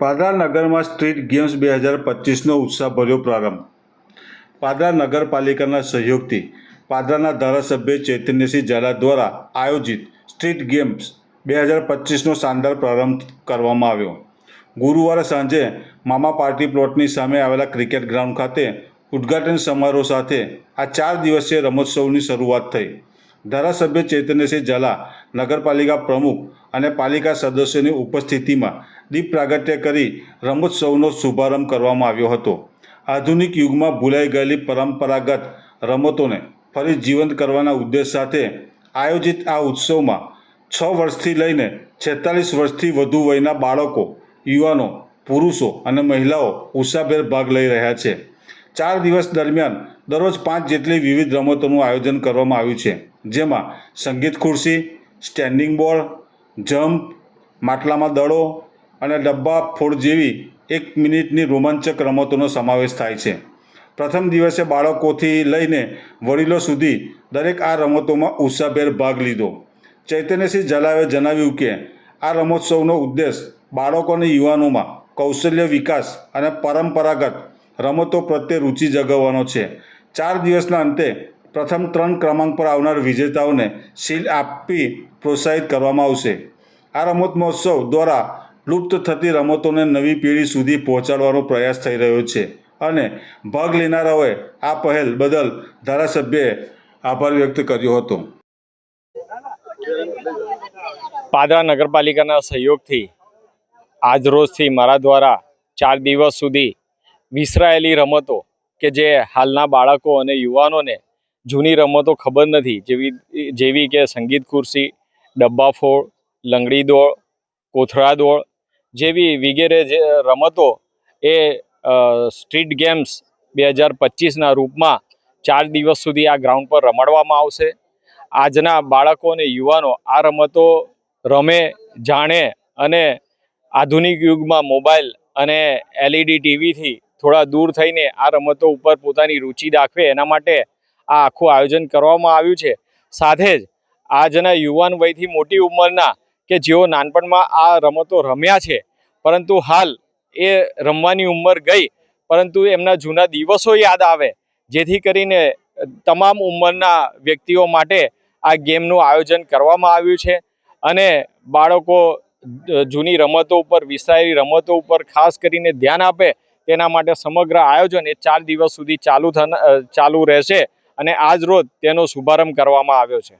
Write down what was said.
પાદરા નગરમાં street games બે હજાર પચીસનો ઉત્સાહભર્યો પ્રારંભ. પાદરા નગરપાલિકાના સહયોગથી પાદરાના ધારાસભ્ય ચૈતન્યસિંહ ઝાલા દ્વારા આયોજિત સ્ટ્રીટ ગેમ્સ બે હજાર પચીસનો શાનદાર પ્રારંભ કરવામાં આવ્યો. ગુરુવારે સાંજે મામા પાર્ટી પ્લોટની સામે આવેલા ક્રિકેટ ગ્રાઉન્ડ ખાતે ઉદ્ઘાટન સમારોહ સાથે આ ચાર દિવસીય રમોત્સવની શરૂઆત થઈ. ધારાસભ્ય ચૈતન્યસિંહ ઝાલા, નગરપાલિકા પ્રમુખ અને પાલિકા સદસ્યોની ઉપસ્થિતિમાં દીપ પ્રાગટ્ય કરી રમોત્સવનો શુભારંભ કરવામાં આવ્યો હતો. આધુનિક યુગમાં ભૂલાઈ ગયેલી પરંપરાગત રમતોને ફરી જીવંત કરવાના ઉદ્દેશ સાથે આયોજિત આ ઉત્સવમાં છ વર્ષથી લઈને છેતાલીસ વર્ષથી વધુ વયના બાળકો, યુવાનો, પુરુષો અને મહિલાઓ ઉત્સાહભેર ભાગ લઈ રહ્યા છે. ચાર દિવસ દરમિયાન દરરોજ પાંચ જેટલી વિવિધ રમતોનું આયોજન કરવામાં આવ્યું છે. જેમાં સંગીત ખુરશી સ્ટેન્ડિંગ બોલ જમ્પ માટલામાં દડો અને ડબ્બા ફોડ જેવી એક મિનિટની રોમાંચક રમતોનો સમાવેશ થાય છે. પ્રથમ દિવસે બાળકોથી લઈને વડીલો સુધી દરેક આ રમતોમાં ઉત્સાહભેર ભાગ લીધો. ચૈતન્યસિંહ ઝાલાએ જણાવ્યું કે, આ રમોત્સવનો ઉદ્દેશ બાળકો અને યુવાનોમાં કૌશલ્ય વિકાસ અને પરંપરાગત રમતો પ્રત્યે રુચિ જગાવવાનો છે. ચાર દિવસના અંતે પ્રથમ ત્રણ ક્રમાંક પર આવનાર વિજેતાઓને શીલ આપી પ્રોત્સાહિત કરવામાં આવશે. આ રમત મહોત્સવ દ્વારા લુપ્ત થતી રમતોને નવી પેઢી સુધી પહોંચાડવાનો પ્રયાસ થઈ રહ્યો છે અને ભાગ લેનારાઓએ આ પહેલ બદલ ધારાસભ્યએ આભાર વ્યક્ત કર્યો હતો. પાદરા નગરપાલિકાના સહયોગથી આજરોજથી મારા દ્વારા ચાર દિવસ સુધી વિસરાયેલી રમતો કે જે હાલના બાળકો અને યુવાનોને જૂની રમતો ખબર નથી, જેવી જેવી કે સંગીત ખુરશી ડબ્બા ફોડ, લંગડી દોડ, કોથળા દોડ જેવી વગેરે જે રમતો એ સ્ટ્રીટ ગેમ્સ બે હજાર પચીસના રૂપમાં ચાર દિવસ સુધી આ ગ્રાઉન્ડ પર રમાડવામાં આવશે. આજના બાળકો અને યુવાનો આ રમતો રમે, જાણે અને આધુનિક યુગમાં મોબાઈલ અને એલઈડી ટીવીથી થોડા દૂર થઈને આ રમતો ઉપર પોતાની રુચિ દાખવે એના માટે આ આખું આયોજન કરવામાં આવ્યું છે. સાથે જ આજના યુવાન વયથી મોટી ઉંમરના કે જેઓ નાનપણમાં આ રમતો રમ્યા છે, પરંતુ હાલ એ રમવાની ઉંમર ગઈ, પરંતુ એમના જૂના દિવસો યાદ આવે, જેથી કરીને તમામ ઉંમરના વ્યક્તિઓ માટે આ ગેમનું આયોજન કરવામાં આવ્યું છે. અને બાળકો જૂની રમતો ઉપર, વિસરાયેલી રમતો ઉપર ખાસ કરીને ધ્યાન આપે તેના માટે સમગ્ર આયોજન એ ચાર દિવસ સુધી ચાલુ ચાલુ રહેશે અને આજ રોજ તેનો શુભારંભ કરવામાં આવ્યો છે.